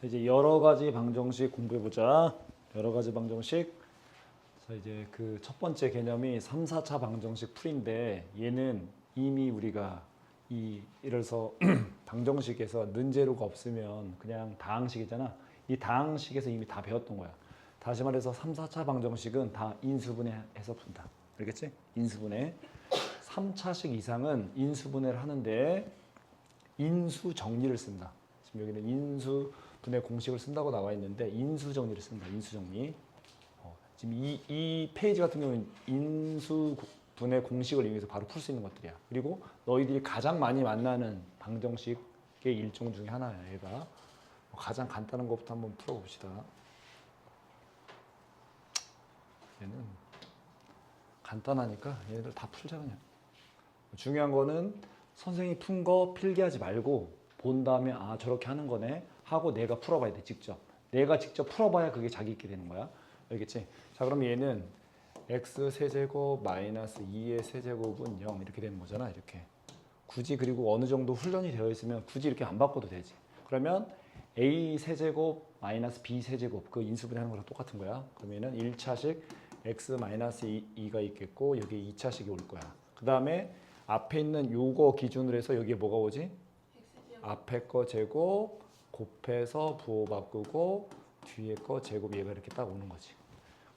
자, 이제 여러 가지 방정식 공부해 보자. 여러 가지 방정식. 자, 이제 그 첫 번째 개념이 3, 4차 방정식 풀인데 얘는 이미 우리가 이 들어서 방정식에서 는 재료가 없으면 그냥 다항식이잖아. 이 다항식에서 이미 다 배웠던 거야. 다시 말해서 3, 4차 방정식은 다 인수분해해서 푼다. 알겠지? 인수분해. 3차식 이상은 인수분해를 하는데 인수 정리를 쓴다. 지금 여기는 인수 분해 공식을 쓴다고 나와 있는데 인수 정리를 쓴다. 인수 정리. 어, 지금 이, 이 페이지 같은 경우는 인수 분해 공식을 이용해서 바로 풀 수 있는 것들이야. 그리고 너희들이 가장 많이 만나는 방정식의 일종 중에 하나야. 얘가 가장 간단한 것부터 한번 풀어봅시다. 얘는 간단하니까 얘네들 다 풀자 그냥. 중요한 거는 선생님이 푼 거 필기하지 말고 본 다음에 아 저렇게 하는 거네 하고 내가 풀어봐야 돼 직접. 내가 직접 풀어봐야 그게 자기 있게 되는 거야. 알겠지? 자 그럼 얘는 x 세제곱 마이너스 2의 세제곱은 0 이렇게 되는 거잖아 이렇게. 굳이 그리고 어느 정도 훈련이 되어 있으면 굳이 이렇게 안 바꿔도 되지. 그러면 a 세제곱 마이너스 b 세제곱 그 인수분해하는 거랑 똑같은 거야. 그러면은 1차식 x 마이너스 2가 있겠고 여기 2차식이 올 거야. 그 다음에 앞에 있는 요거 기준으로 해서 여기에 뭐가 오지? 앞에 거 제곱 곱해서 부호 바꾸고 뒤에 거 제곱 얘가 이렇게 딱 오는 거지.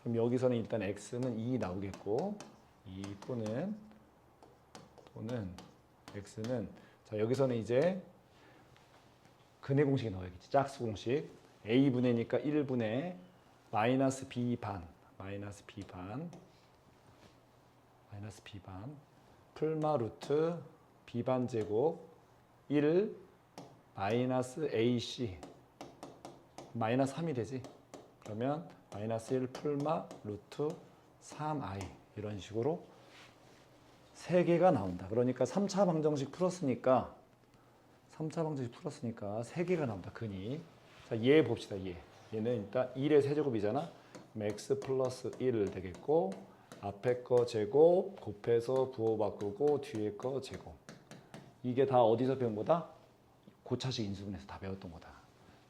그럼 여기서는 일단 x는 2 나오겠고 2 또는 또는 x는 자 여기서는 이제 근해 공식에 넣어야겠지. 짝수 공식 a 분의니까 1분의 마이너스 b 반 마이너스 b 반 마이너스 b 반 풀마 루트 b반 제곱 1 마이너스 ac 마이너스 3이 되지. 그러면 마이너스 1 풀마 루트 3i 이런 식으로 세 개가 나온다. 그러니까 3차 방정식 풀었으니까 3차 방정식 풀었으니까 세 개가 나온다 근이. 자 얘 봅시다 얘. 얘는 일단 1의 세제곱이잖아. x 플러스 1 되겠고 앞에 거 제곱 곱해서 부호 바꾸고 뒤에 거 제곱. 이게 다 어디서 배운 거다? 고차식 인수분해서 다 배웠던 거다.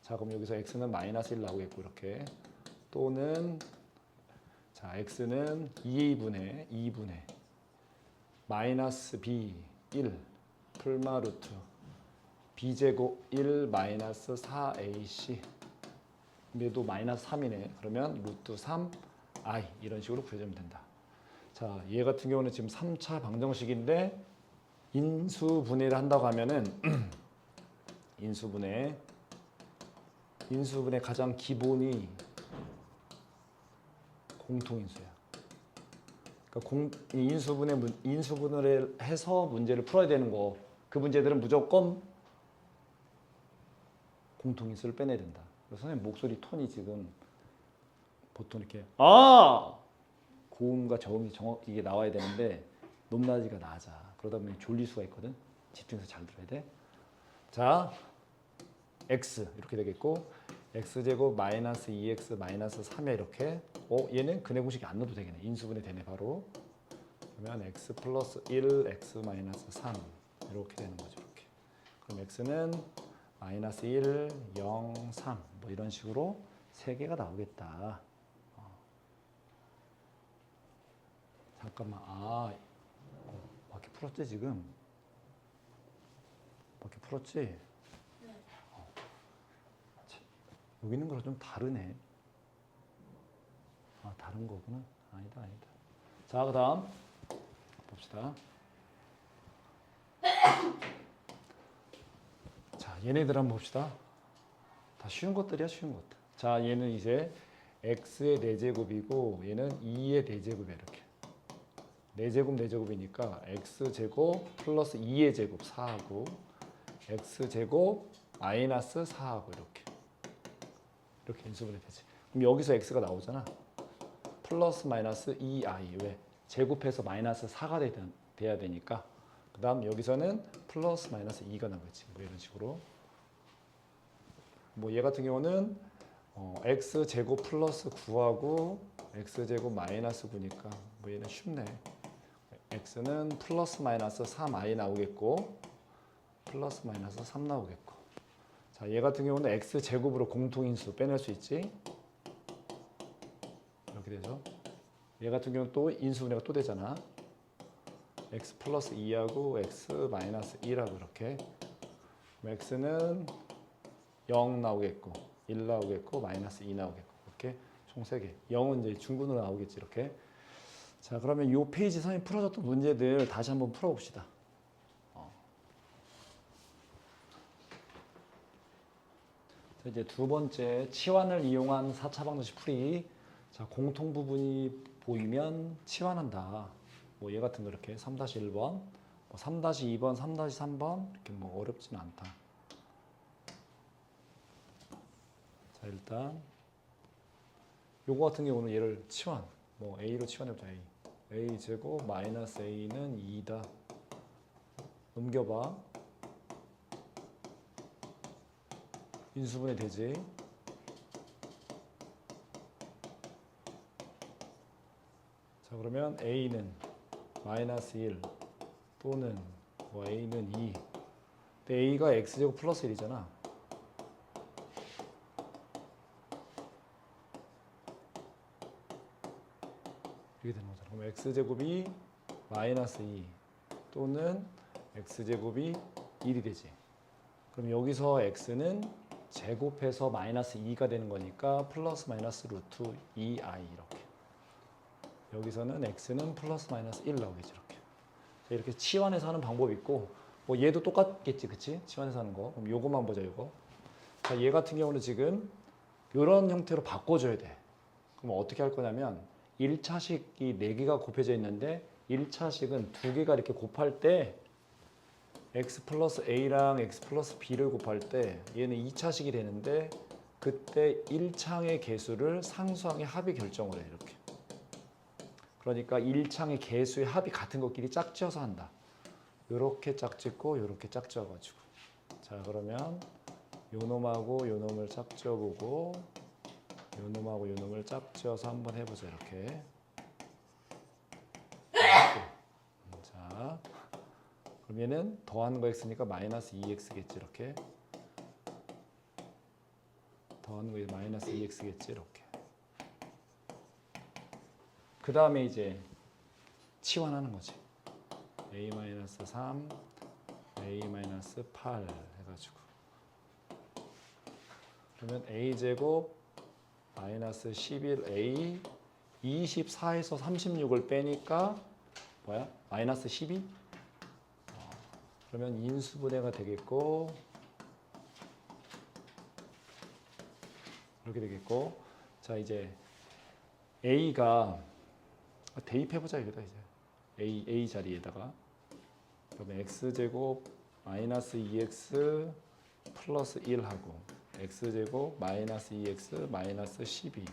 자 그럼 여기서 x는 마이너스 1 나오겠고 이렇게. 또는 자 x는 2분의 2분의 마이너스 b 1 풀마 루트 b제곱 1 마이너스 4ac 얘도 마이너스 3이네. 그러면 루트 3i 이런 식으로 구해주면 된다. 자, 얘 같은 경우는 지금 3차 방정식인데 인수분해를 한다고 하면은 인수분해 인수분해 가장 기본이 공통인수야. 그러니까 공, 이 인수분해 문- 인수분해를 해서 문제를 풀어야 되는 거. 그 문제들은 무조건 공통인수를 빼내야 된다. 그래서 선생님 목소리 톤이 지금 보통 이렇게 아 고음과 저음이 정확 이게 나와야 되는데 높낮이가 낮아. 그러다 보면 졸릴 수가 있거든. 집중해서 잘 들어야 돼. 자, x 이렇게 되겠고 x 제곱 마이너스 2x 마이너스 3에 이렇게. 어, 얘는 근해 공식이 안 넣어도 되겠네. 인수분해 되네 바로. 그러면 x 플러스 1 x 마이너스 3 이렇게 되는 거죠. 이렇게. 그럼 x는 마이너스 1, 0, 3 뭐 이런 식으로 세 개가 나오겠다. 잠깐만 아 어, 밖에 풀었지 지금 밖에 풀었지 어. 참, 여기 있는 거랑 좀 다르네. 아 다른 거구나. 아니다 아니다. 자 그 다음 봅시다. 자 얘네들 한번 봅시다. 다 쉬운 것들이야 쉬운 것들 자 얘는 이제 x의 4제곱이고 얘는 2의 4제곱이야 이렇게. 4제곱 4제곱이니까 x제곱 플러스 2의 제곱 4하고 x제곱 마이너스 4하고 이렇게 이렇게 인수분해 되지 그럼 여기서 x가 나오잖아 플러스 마이너스 2i 왜? 제곱해서 마이너스 4가 되, 돼야 되니까 그 다음 여기서는 플러스 마이너스 2가 나오겠지 뭐 이런 식으로 뭐 얘 같은 경우는 어, x 제곱 플러스 9하고 x 제곱 마이너스 9니까 뭐 얘는 쉽네. x는 플러스 마이너스 3i 나오겠고 플러스 마이너스 3 나오겠고. 자 자, 얘 같은 경우는 x 제곱으로 공통인수 빼낼 수 있지. 이렇게 되죠. 얘 같은 경우는 또 인수분해가 또 되잖아. x 플러스 2하고 x 마이너스 1하고 이렇게. x는 0 나오겠고, 1 나오겠고, 마이너스 2 나오겠고. 이렇게 총 3개. 0은 이제 중근으로 나오겠지, 이렇게. 자, 그러면 이 페이지 선생님 풀어줬던 문제들 다시 한번 풀어봅시다. 이제 두 번째 치환을 이용한 4차 방정식 풀이. 자, 공통 부분이 보이면 치환한다. 뭐 얘 같은 거 이렇게 3-1번, 뭐 3-2번, 3-3번 이렇게 뭐 어렵지는 않다. 자, 일단 요거 같은 경우는 얘를 치환. 뭐 a로 치환해 보자. a. a 제곱 마이너스 a는 2다. 넘겨 봐. 인수분해 되지. 자 그러면 a는 마이너스 1 또는 뭐 a는 2. 근데 a가 x제곱 플러스 1이잖아. 이렇게 되는 거잖아. 그럼 x제곱이 마이너스 2 또는 x제곱이 1이 되지. 그럼 여기서 x는 제곱해서 마이너스 2가 되는 거니까 플러스 마이너스 루트 2i 이렇게. 여기서는 x는 플러스 마이너스 1 나오겠지 이렇게. 자, 이렇게 치환해서 하는 방법이 있고 뭐 얘도 똑같겠지 그치? 치환해서 하는 거. 그럼 요거만 보자 요거. 자, 얘 같은 경우는 지금 이런 형태로 바꿔줘야 돼. 그럼 어떻게 할 거냐면 1차식이 4개가 곱해져 있는데 1차식은 2개가 이렇게 곱할 때 x 플러스 a랑 x 플러스 b를 곱할 때 얘는 2차식이 되는데 그때 1창의 개수를 상수항의 합이 결정을 해 이렇게. 그러니까 1창의 개수의 합이 같은 것끼리 짝지어서 한다. 요렇게 짝짓고 요렇게 짝지어 가지고. 자, 그러면 요 놈하고 요 놈을 짝지어 보고 요 놈하고 요 놈을 짝지어서 한번 해 보자 이렇게. 자. 얘는 더하는 거 x니까 마이너스 2x겠지 이렇게? 더하는 거에 마이너스 2x겠지 이렇게. 그 다음에 이제 치환하는 거지. A 마이너스 3 a 마이너스 8 해가지고. 그러면 a 제곱 마이너스 11a 24에서 36을 빼니까 뭐야? 마이너스 12 그러면 인수분해가 되겠고 이렇게 되겠고 자 이제 a가 대입해 보자 여기다 이제. A a 자리에다가. 그러면 x 제곱 마이너스 2x 플러스 1하고 x 제곱 마이너스 2x 마이너스 12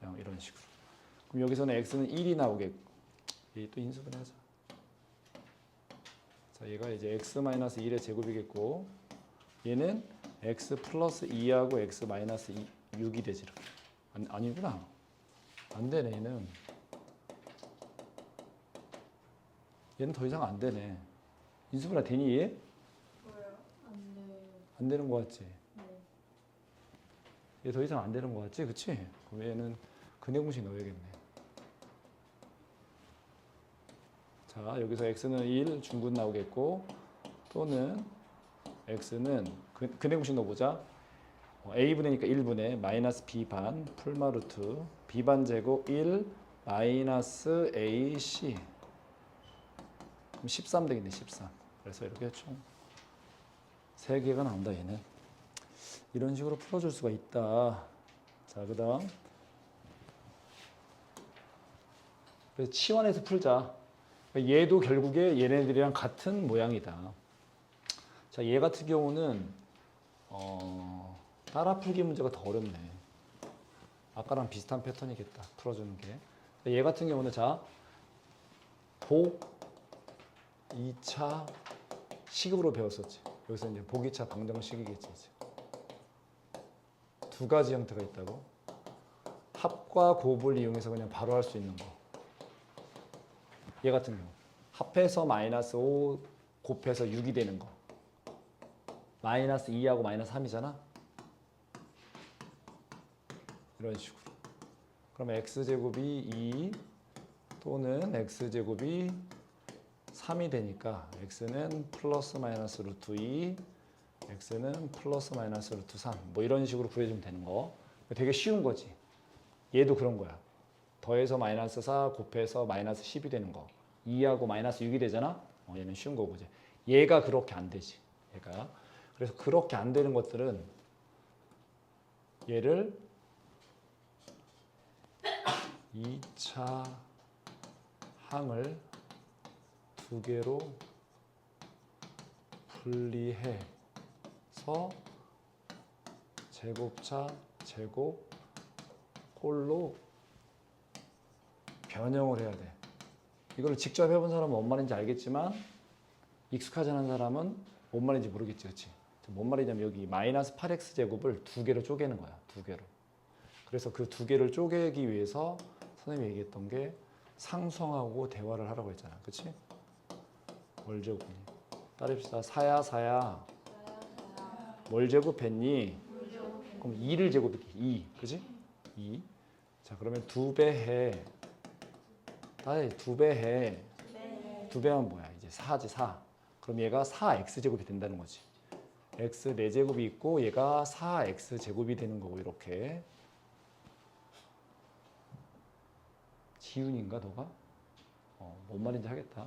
그냥 이런 식으로. 그럼 여기서는 x는 1이 나오겠고 얘또 인수분해하자. 자, 얘가 이제 x 마이너스 1의 제곱이겠고 얘는 x 플러스 2하고 x 마이너스 6이 되지 이렇게. 아니, 아니구나. 안 되네 얘는. 얘는 더 이상 안 되네. 인수분해 되니 얘? 안 돼. 안 되는 거 같지? 네. 얘 더 이상 안 되는 거 같지? 그치? 그럼 얘는 근해공식 넣어야겠네. 자, 여기서 x는 1 중근 나오겠고 또는 x는 근- 근해공식 넣어보자. 어, a분의니까 1분의 마이너스 b반 풀마루트 b반 제곱 1 마이너스 ac 그럼 13 되겠네 13 그래서 이렇게 총 3개가 나온다 얘는. 이런 식으로 풀어줄 수가 있다. 자그 다음. 치환해서 풀자 얘도 결국에 얘네들이랑 같은 모양이다. 자, 얘 같은 경우는 어, 따라 풀기 문제가 더 어렵네. 아까랑 비슷한 패턴이겠다. 풀어주는 게. 얘 같은 경우는 자, 복 2차 시급으로 배웠었지. 여기서 이제 복 2차 방정식이겠지. 두 가지 형태가 있다고. 합과 곱을 이용해서 그냥 바로 할 수 있는 거. 얘 같은 경우. 합해서 마이너스 5 곱해서 6이 되는 거. 마이너스 2하고 마이너스 3이잖아. 이런 식으로. 그럼 x제곱이 2 또는 x제곱이 3이 되니까 x는 플러스 마이너스 루트 2 x는 플러스 마이너스 루트 3뭐 이런 식으로 구해주면 되는 거. 되게 쉬운 거지. 얘도 그런 거야 더해서 마이너스 4 곱해서 마이너스 10이 되는 거. 2하고 마이너스 6이 되잖아? 어, 얘는 쉬운 거고 이제. 얘가 그렇게 안 되지 얘가. 그래서 그렇게 안 되는 것들은 얘를 2차 항을 두 개로 분리해서 제곱차 제곱 꼴로 변형을 해야 돼. 이걸 직접 해본 사람은 뭔 말인지 알겠지만 익숙하지 않은 사람은 뭔 말인지 모르겠지, 그렇지? 뭔 말이냐면 여기 마이너스 8x 제곱을 두 개로 쪼개는 거야, 두 개로. 그래서 그 두 개를 쪼개기 위해서 선생님이 얘기했던 게 상성하고 대화를 하라고 했잖아, 그렇지? 월제곱이. 따릅시다. 사야 사야 뭘 제곱했니? 그럼 2를 제곱했지. 2. 그지? 2. 자, 그러면 두 배 해. 다시 두배 해. 두 배하면 뭐야? 이제 4지 4. 그럼 얘가 4x 제곱이 된다는 거지. x 4제곱이 있고 얘가 4x 제곱이 되는 거고 이렇게. 지훈인가 너가? 어, 뭔 말인지 하겠다.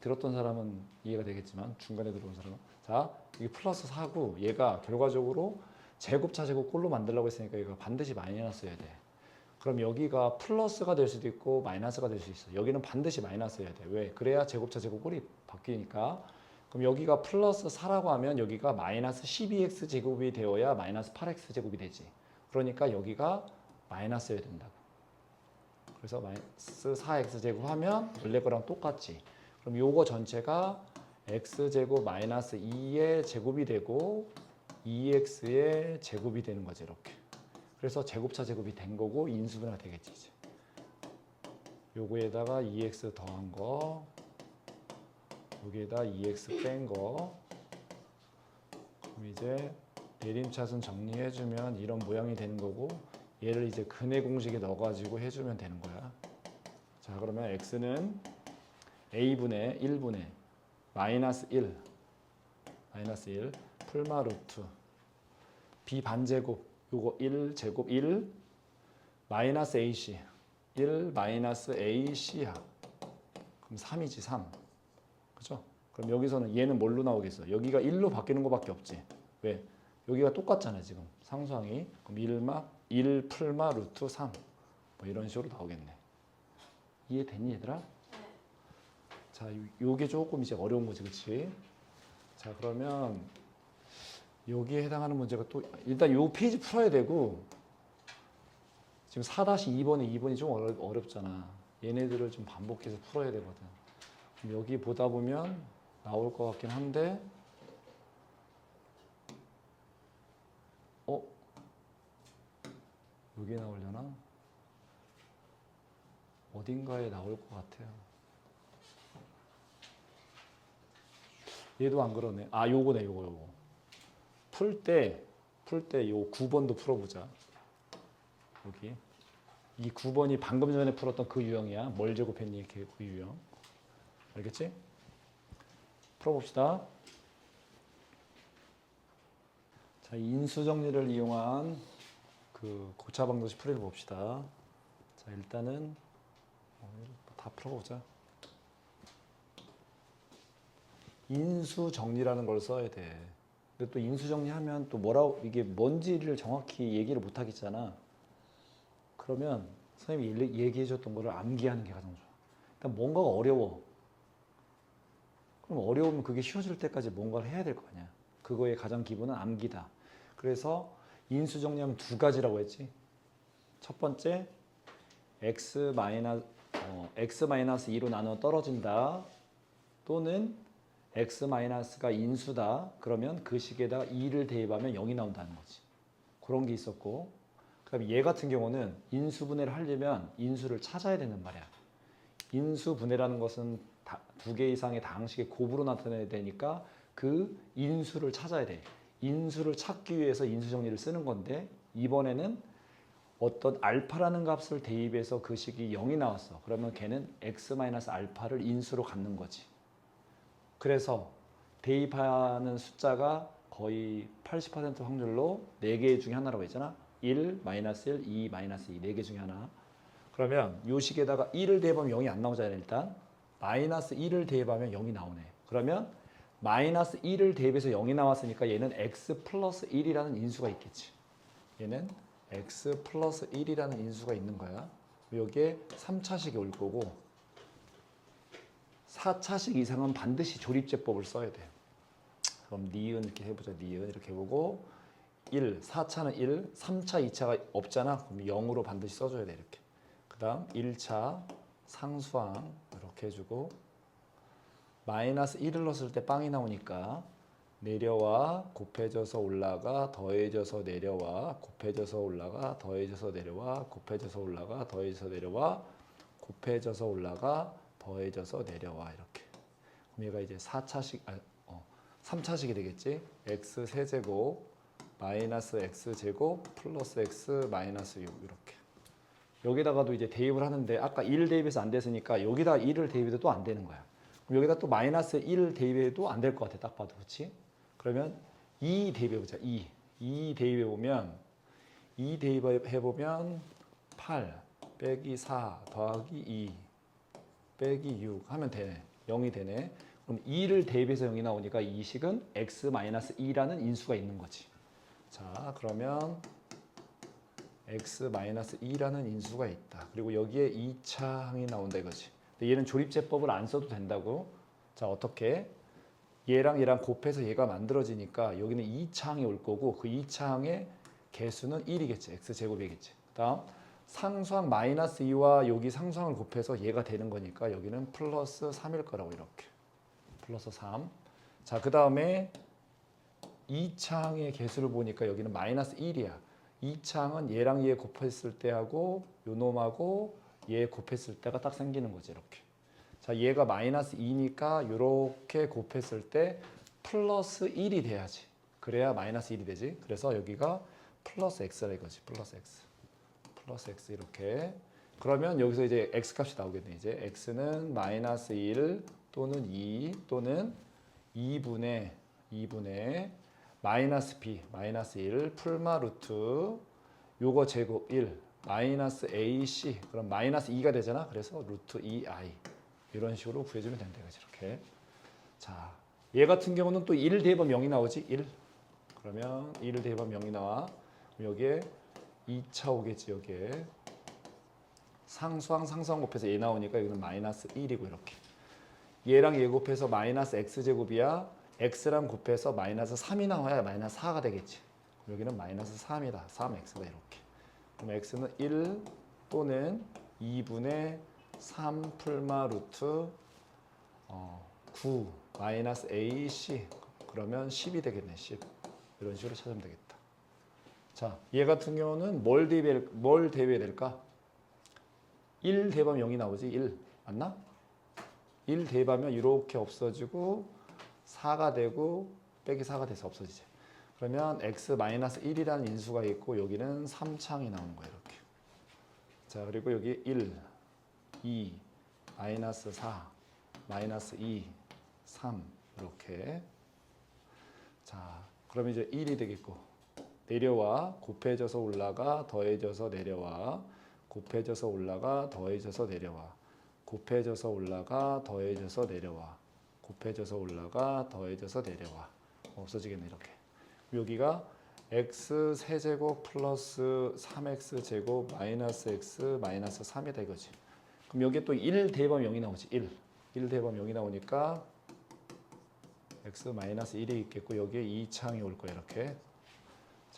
들었던 사람은 이해가 되겠지만 중간에 들어온 사람은 자 이게 플러스 4고 얘가 결과적으로 제곱 차 제곱 꼴로 만들려고 했으니까 얘가 반드시 마이너스여야 돼. 그럼 여기가 플러스가 될 수도 있고 마이너스가 될 수 있어. 여기는 반드시 마이너스여야 돼. 왜? 그래야 제곱차 제곱 꼴이 바뀌니까. 그럼 여기가 플러스 4라고 하면 여기가 마이너스 12x 제곱이 되어야 마이너스 8x 제곱이 되지. 그러니까 여기가 마이너스여야 된다고. 그래서 마이너스 4x 제곱하면 원래 거랑 똑같지. 그럼 요거 전체가 x 제곱 마이너스 2의 제곱이 되고 2x의 제곱이 되는 거지 이렇게. 그래서 제곱차 제곱이 된 거고 인수분해가 되겠지 이제. 요거에다가 2x 더한 거, 여기에다 2x 뺀 거. 그럼 이제 내림차순 정리해주면 이런 모양이 되는 거고 얘를 이제 근해 공식에 넣어가지고 해주면 되는 거야. 자 그러면 x는 a분의 1분의 마이너스 1 마이너스 1 풀마 루트 b 반제곱 요거 1 제곱 1 마이너스 ac 1 마이너스 ac야 그럼 3이지 3 그죠? 그럼 여기서는 얘는 뭘로 나오겠어? 여기가 1로 바뀌는 거밖에 없지 왜? 여기가 똑같잖아 지금 상수항이 그럼 1마 1 풀마 루트 3 뭐 이런 식으로 나오겠네 이해됐니 얘들아? 자, 요- 요게 조금 이제 어려운 거지, 그렇지? 자, 그러면 여기에 해당하는 문제가 또 일단 요 페이지 풀어야 되고 지금 4-2번에 2번이 좀 어렵, 어렵잖아. 얘네들을 좀 반복해서 풀어야 되거든. 여기 보다 보면 나올 것 같긴 한데 어? 여기 나오려나? 어딘가에 나올 것 같아요. 얘도 안 그러네. 아, 요거네, 요거, 요거. 풀 때, 풀 때 요 9번도 풀어보자. 여기. 이 9번이 방금 전에 풀었던 그 유형이야. 뭘 제곱했니? 그 유형. 알겠지? 풀어봅시다. 자, 인수 정리를 이용한 그 고차 방정식 풀이를 봅시다. 자, 일단은 어, 다 풀어보자. 인수 정리라는 걸 써야 돼. 근데 또 인수 정리하면 또 뭐라고 이게 뭔지를 정확히 얘기를 못 하겠잖아. 그러면 선생님이 얘기해 줬던 거를 암기하는 게 가장 좋아. 일단 뭔가가 어려워. 그럼 어려우면 그게 쉬워질 때까지 뭔가를 해야 될 거 아니야. 그거의 가장 기본은 암기다. 그래서 인수 정리하면 두 가지라고 했지. 첫 번째 x 마이너스 어, x 마이너스 2로 나눠 떨어진다. 또는 x 마이너스가 인수다. 그러면 그 식에다가 2를 대입하면 0이 나온다는 거지. 그런 게 있었고. 그다음에 얘 같은 경우는 인수분해를 하려면 인수를 찾아야 된단 말이야. 인수분해라는 것은 두 개 이상의 다항식의 곱으로 나타내야 되니까 그 인수를 찾아야 돼. 인수를 찾기 위해서 인수 정리를 쓰는 건데 이번에는 어떤 알파라는 값을 대입해서 그 식이 0이 나왔어. 그러면 걔는 x-알파를 인수로 갖는 거지. 그래서 대입하는 숫자가 거의 80% 확률로 4개 중에 하나라고 했잖아. 1, 마이너스 1, 2, 마이너스 2, 4개 중에 하나. 그러면 요 식에다가 1을 대입하면 0이 안 나오잖아요, 일단. 마이너스 1을 대입하면 0이 나오네. 그러면 마이너스 1을 대입해서 0이 나왔으니까 얘는 x 플러스 1이라는 인수가 있겠지. 얘는 x 플러스 1이라는 인수가 있는 거야. 여기에 3차식이 올 거고 4차식 이상은 반드시 조립제법을 써야 돼. 그럼 니은 이렇게 해보자. 니은 이렇게 해보고 1, 4차는 1, 3차, 2차가 없잖아. 그럼 0으로 반드시 써줘야 돼. 이렇게. 그 다음 1차 상수항 이렇게 해주고 마이너스 1을 넣었을 때 빵이 나오니까 내려와 곱해져서 올라가 더해져서 내려와 곱해져서 올라가 더해져서 내려와 곱해져서 올라가 더해져서 내려와 곱해져서 올라가 더해져서 내려와 이렇게. 그럼 얘가 이제 4차식 아, 어, 3차식이 되겠지? X 세제곱 마이너스 x 제곱 플러스 x 마이너스 6 이렇게. 여기다가도 이제 대입을 하는데 아까 1 대입해서 안 됐으니까 여기다 1을 대입해도 또 안 되는 거야. 그럼 여기다 또 마이너스 1 대입해도 안 될 것 같아 딱 봐도. 그렇지 그러면 2 대입해 보자 2 2 대입해 보면 2 대입해 보면 8 빼기 4 더하기 2 빼기 6 하면 되네. 0이 되네. 그럼 2를 대입해서 0이 나오니까 이 식은 x-2라는 인수가 있는 거지. 자 그러면 x-2라는 인수가 있다. 그리고 여기에 2차 항이 나온다 이거지. 근데 얘는 조립제법을 안 써도 된다고. 자 어떻게? 얘랑 얘랑 곱해서 얘가 만들어지니까 여기는 2차 항이 올 거고 그 2차 항의 개수는 1이겠지. x제곱이겠지. 다음 상수항 마이너스 2와 여기 상수항을 곱해서 얘가 되는 거니까 여기는 플러스 3일 거라고 이렇게 플러스 3. 자, 그 다음에 2창의 개수를 보니까 여기는 마이너스 1이야. 2창은 얘랑 얘 곱했을 때하고 요 놈하고 얘 곱했을 때가 딱 생기는 거지 이렇게. 자, 얘가 마이너스 2니까 이렇게 곱했을 때 플러스 1이 돼야지. 그래야 마이너스 1이 되지. 그래서 여기가 플러스 x라 이거지. 플러스 x. 플러스 x 이렇게. 그러면 여기서 이제 x 값이 나오겠네. 이제 x는 마이너스 1 또는 2 또는 2분의 2분의 마이너스 b 마이너스 1 풀마 루트 요거 제곱 1 마이너스 ac 그럼 마이너스 2가 되잖아. 그래서 루트 2i 이런 식으로 구해주면. 이거지 이렇게. 자, 얘 같은 경우는 또 1 대입하면 0이 나오지. 1. 그러면 1 대입하면 0이 나와. 그럼 여기에 2차 오겠지 여기에. 상수항 상수항 곱해서 얘 나오니까 여기는 마이너스 1이고 이렇게. 얘랑 얘 곱해서 마이너스 x제곱이야. x랑 곱해서 마이너스 3이 나와야 마이너스 4가 되겠지. 여기는 마이너스 3이다. 3x다 이렇게. 그럼 x는 1 또는 2분의 3 풀마 루트 어, 9 마이너스 ac 그러면 10이 되겠네. 10 이런 식으로 찾으면 되겠다. 자, 얘 같은 경우는 뭘 대입해 뭘 대입해야 될까? 1 대입하면 0이 나오지. 1 맞나? 1 대입하면 이렇게 없어지고 4가 되고 빼기 4가 돼서 없어지지. 그러면 x-1이라는 인수가 있고 여기는 3창이 나오는 거예요. 이렇게. 자 그리고 여기 1, 2, 마이너스 4, 마이너스 2, 3 이렇게. 자 그러면 이제 1이 되겠고 내려와 곱해져서 올라가 더해져서 내려와. 곱해져서 올라가 더해져서 내려와. 곱해져서 올라가 더해져서 내려와. 곱해져서 올라가 더해져서 내려와. 없어지겠네 이렇게. 여기가 x 세제곱 플러스 3x 제곱 마이너스 x 마이너스 3이다 이거지. 그럼 여기에 또 1 대입하면 0이 나오지 1 1 대입하면 0이 나오니까 x 마이너스 1이 있겠고 여기에 2창이 올 거야 이렇게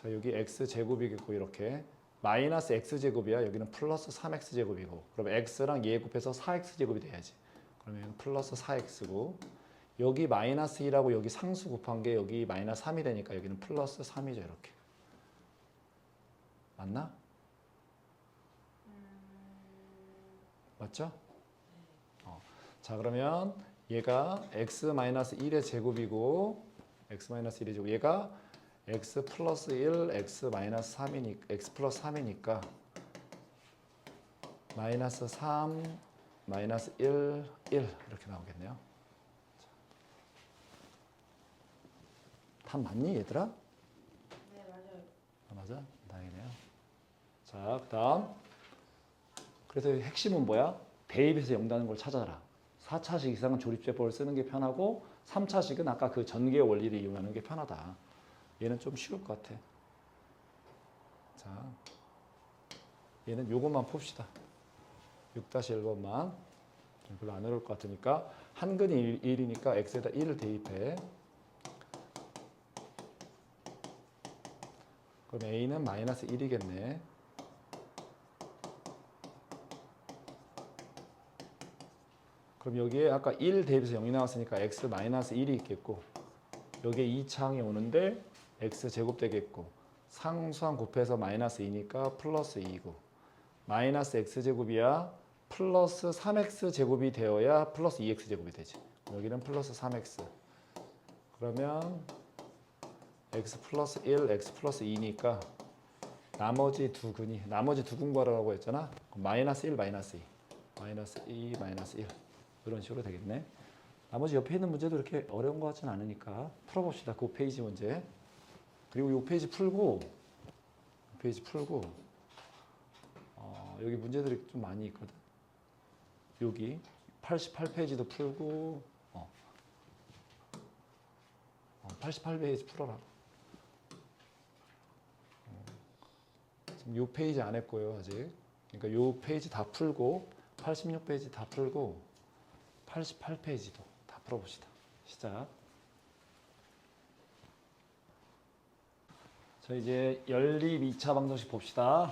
자 여기 x 제곱이겠고 이렇게 마이너스 x 제곱이야 여기는 플러스 3x 제곱이고 그럼 x랑 얘 곱해서 4x 제곱이 돼야지 그러면 플러스 4x고 여기 마이너스 2라고 여기 상수 곱한 게 여기 마이너스 3이 되니까 여기는 플러스 3이죠 이렇게 맞나? 맞죠? 어. 자 그러면 얘가 x 마이너스 1의 제곱이고 x 마이너스 1의 제곱 얘가 x 플러스 1, x 마이너스 3이니까 x 플러스 3이니까 마이너스 3, 마이너스 1, 1 이렇게 나오겠네요. 답 맞니 얘들아? 네 맞아요. 아, 맞아? 다행이네요. 자, 그다음. 그래서 핵심은 뭐야? 대입해서 영다는 걸 찾아라. 4차식 이상은 조립제법을 쓰는 게 편하고 3차식은 아까 그 전개 원리를 이용하는 게 편하다. 얘는 좀 쉬울 것 같아. 자, 얘는 요것만 풉시다. 6-1번만. 별로 안 어려울 것 같으니까 한 근이 1 이니까 x에다 1을 대입해. 그럼 a는 마이너스 1이겠네. 그럼 여기에 아까 1 대입해서 0이 나왔으니까 x 마이너스 1이 있겠고 여기에 2차항이 오는데 x 제곱 되겠고 상수항 곱해서 마이너스 2니까 플러스 2고 마이너스 x 제곱이야 플러스 3x 제곱이 되어야 플러스 2x 제곱이 되지 여기는 플러스 3x 그러면 x 플러스 1, x 플러스 2니까 나머지 두 근이 나머지 두근 구하라고 했잖아. 마이너스 1, 마이너스 2, 마이너스 2, 마이너스 1 이런 식으로 되겠네. 나머지 옆에 있는 문제도 이렇게 어려운 것 같지는 않으니까 풀어봅시다. 그 페이지 문제. 그리고 이 페이지 풀고 이 페이지 풀고 어, 여기 문제들이 좀 많이 있거든. 여기 88페이지도 풀고 어. 어, 88페이지 풀어라. 지금 요 페이지 안 했고요 아직. 그러니까 요 페이지 다 풀고 86페이지 다 풀고 88페이지도 다 풀어봅시다. 시작. 자 이제 연립 2차 방정식 봅시다.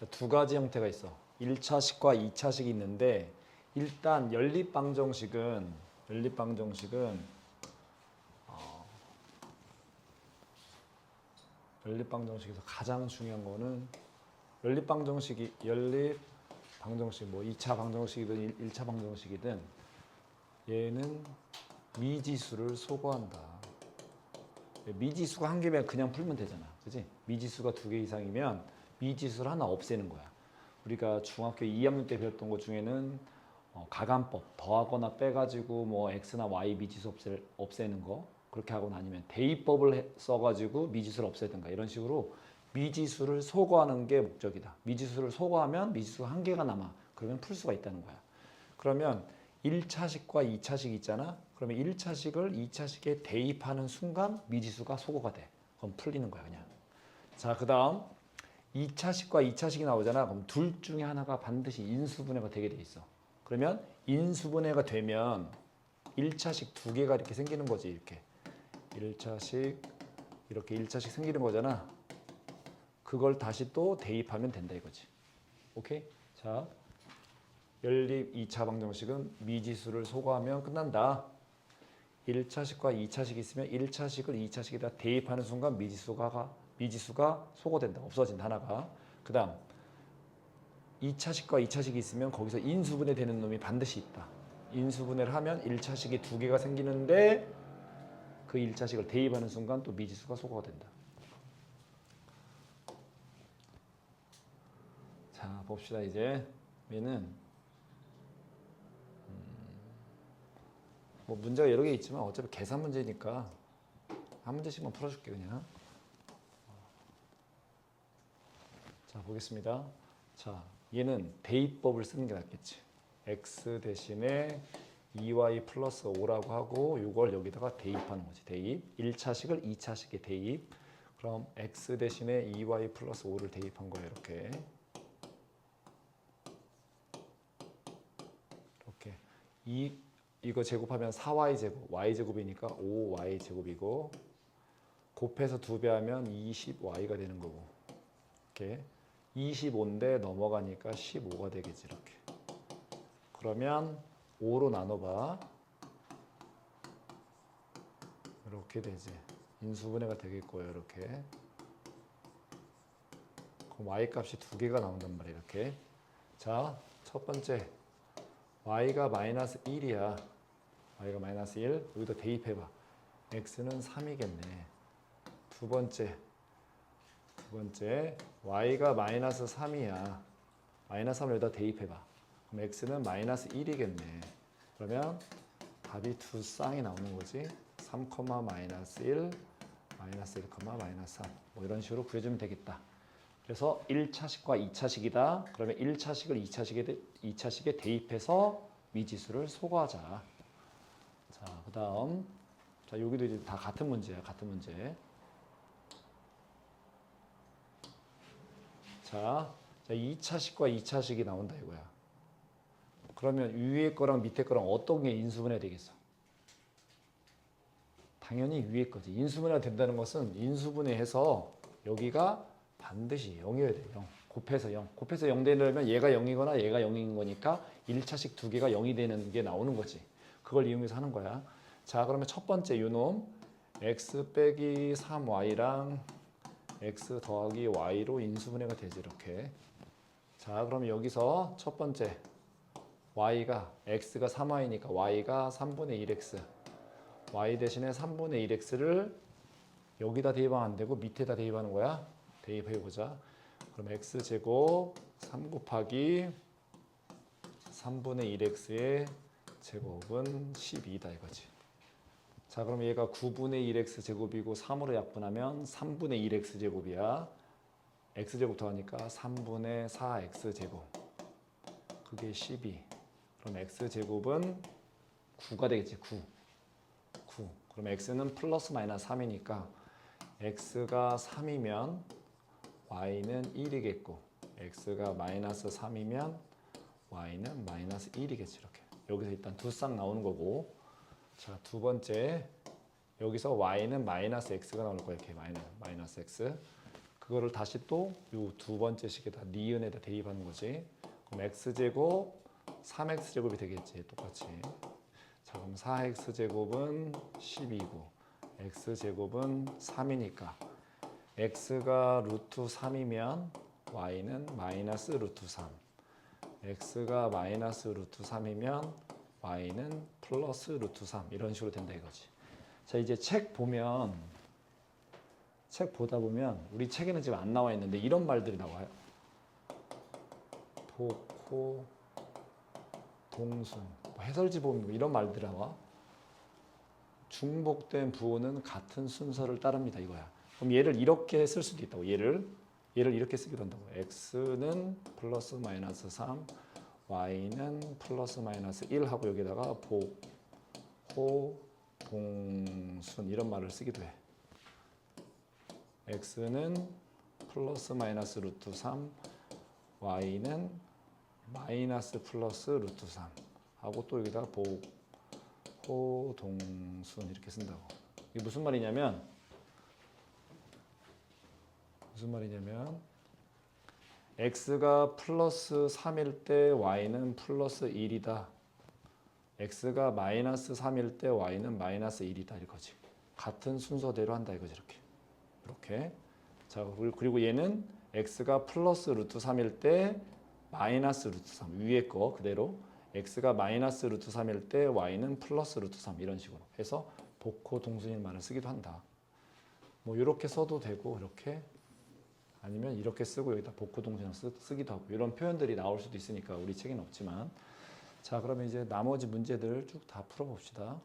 자, 두 가지 형태가 있어. 1차식과 2차식이 있는데 일단 연립 방정식은 연립 방정식은 어, 연립 방정식에서 가장 중요한 거는 연립 방정식이 연립 방정식 뭐 2차 방정식이든 1, 차 방정식이든 얘는 미지수를 소거한다. 미지수가 한 개면 그냥 풀면 되잖아. 그지? 미지수가 두 개 이상이면 미지수를 하나 없애는 거야. 우리가 중학교 2학년 때 배웠던 것 중에는 어, 가감법 더하거나 빼가지고 뭐 x나 y 미지수 없애, 없애는 거 그렇게 하거나 아니면 대입법을 해- 써가지고 미지수를 없애든가 이런 식으로 미지수를 소거하는 게 목적이다. 미지수를 소거하면 미지수가 한 개가 남아. 그러면 풀 수가 있다는 거야. 그러면 1차식과 2차식 있잖아. 그러면 1차식을 2차식에 대입하는 순간 미지수가 소거가 돼. 그럼 풀리는 거야, 그냥. 자, 그 다음 2차식과 2차식이 나오잖아. 그럼 둘 중에 하나가 반드시 인수분해가 되게 돼 있어. 그러면 인수분해가 되면 1차식 두 개가 이렇게 생기는 거지, 이렇게. 1차식 이렇게 1차식 생기는 거잖아. 그걸 다시 또 대입하면 된다 이거지. 오케이? 자, 연립 2차 방정식은 미지수를 소거하면 끝난다. 1차식과 2차식이 있으면 1차식을 2차식에다 대입하는 순간 미지수가 미지수가 소거된다. 없어진다 하나가. 그 다음 2차식과 2차식이 있으면 거기서 인수분해 되는 놈이 반드시 있다. 인수분해를 하면 1차식이 두 개가 생기는데 그 1차식을 대입하는 순간 또 미지수가 소거가 된다. 자 봅시다 이제 얘는 뭐 문제가 여러 개 있지만 어차피 계산 문제니까 한 문제씩만 풀어줄게 그냥. 자 보겠습니다. 자 얘는 대입법을 쓰는 게 낫겠지. X 대신에 2y 플러스 5라고 하고 이걸 여기다가 대입하는 거지 대입. 1차식을 2차식에 대입. 그럼 x 대신에 2y 플러스 5를 대입한 거예요 이렇게. 이 이거 제곱하면 4y 제곱, y 제곱이니까 5y 제곱이고 곱해서 두배 하면 20y가 되는 거고 이렇게 25인데 넘어가니까 15가 되겠지 이렇게. 그러면 5로 나눠봐. 이렇게 되지. 인수분해가 되겠고요 이렇게. 그럼 y 값이 두 개가 나온단 말이야 이렇게. 자, 첫 번째 y가 마이너스 1이야. Y가 마이너스 1. 여기다 대입해봐. x는 3이겠네. 두 번째 두 번째 y가 마이너스 3이야. 마이너스 3을 여기다 대입해봐. 그럼 x는 마이너스 1이겠네. 그러면 답이 두 쌍이 나오는 거지. 3, 마이너스 1, 마이너스 1, 마이너스 3. 뭐 이런 식으로 구해주면 되겠다. 그래서 1차식과 2차식이다. 그러면 1차식을 2차식에, 2차식에 대입해서 미지수를 소거하자. 자, 그 다음. 자, 여기도 이제 다 같은 문제야. 같은 문제. 자, 자 2차식과 2차식이 나온다 이거야. 그러면 위에 거랑 밑에 거랑 어떤 게 인수분해 되겠어? 당연히 위에 거지. 인수분해가 된다는 것은 인수분해해서 여기가 반드시 0이어야 돼. 0. 곱해서 0. 곱해서 0 되려면 얘가 0이거나 얘가 0인 거니까 1차식 두 개가 0이 되는 게 나오는 거지. 그걸 이용해서 하는 거야. 자, 그러면 첫 번째 요놈 x 빼기 3y랑 x 더하기 y로 인수분해가 되지 이렇게. 자, 그럼 여기서 첫 번째 y가 x가 3y니까 y가 3분의 1x y 대신에 3분의 1x를 여기다 대입하면 안 되고 밑에다 대입하는 거야. 대입해 보자. 그럼 x 제곱 3 곱하기 3분의 1x의 제곱은 12다 이거지. 자, 그럼 얘가 9분의 1x 제곱이고 3으로 약분하면 3분의 1x 제곱이야. x 제곱 더하니까 3분의 4x 제곱. 그게 12. 그럼 x 제곱은 9가 되겠지. 9. 9. 그럼 x는 플러스 마이너스 3이니까 x가 3이면 y는 1이겠고 x가 마이너스 3이면 y는 마이너스 1이겠지 이렇게. 여기서 일단 두 쌍 나오는 거고 자, 두 번째 여기서 y는 마이너스 x가 나올 거야. 이렇게 마이너스, 마이너스 x. 그거를 다시 또요두 번째 식에다 니은에다 대입하는 거지. 그럼 x 제곱 3x 제곱이 되겠지. 똑같이. 자, 그럼 4x 제곱은 12고 x 제곱은 3이니까 x가 루트 3이면 y는 마이너스 루트 3. X가 마이너스 루트 3이면 y는 플러스 루트 3 이런 식으로 된다 이거지. 자 이제 책 보면 책 보다 보면 우리 책에는 지금 안 나와 있는데 이런 말들이 나와요. 도코 동순 뭐 해설지 보면 뭐 이런 말들이 나와. 중복된 부호는 같은 순서를 따릅니다 이거야. 그럼 얘를 이렇게 쓸 수도 있다고. 얘를 얘를 이렇게 쓰기도 한다고. x는 플러스 마이너스 3 y는 플러스 마이너스 1 하고 여기다가 보, 호, 동순 이런 말을 쓰기도 해. x는 플러스 마이너스 루트 3, y는 마이너스 플러스 루트 3 하고 또 여기다가 보, 호, 동순 이렇게 쓴다고. 이게 무슨 말이냐면 무슨 말이냐면 x가 플러스 3일 때 y는 플러스 1이다. x가 마이너스 3일 때 y는 마이너스 1이다 이거지. 같은 순서대로 한다 이거지 이렇게. 이렇게. 자 그리고 얘는 x가 플러스 루트 3일 때 마이너스 루트 3 위에 거 그대로 x가 마이너스 루트 3일 때 y는 플러스 루트 3 이런 식으로 해서 복호 동순일 말을 쓰기도 한다. 뭐 이렇게 써도 되고 이렇게 아니면 이렇게 쓰고 여기다 복호 동전을 쓰기도 하고 이런 표현들이 나올 수도 있으니까 우리 책에는 없지만 자 그러면 이제 나머지 문제들 쭉 다 풀어봅시다.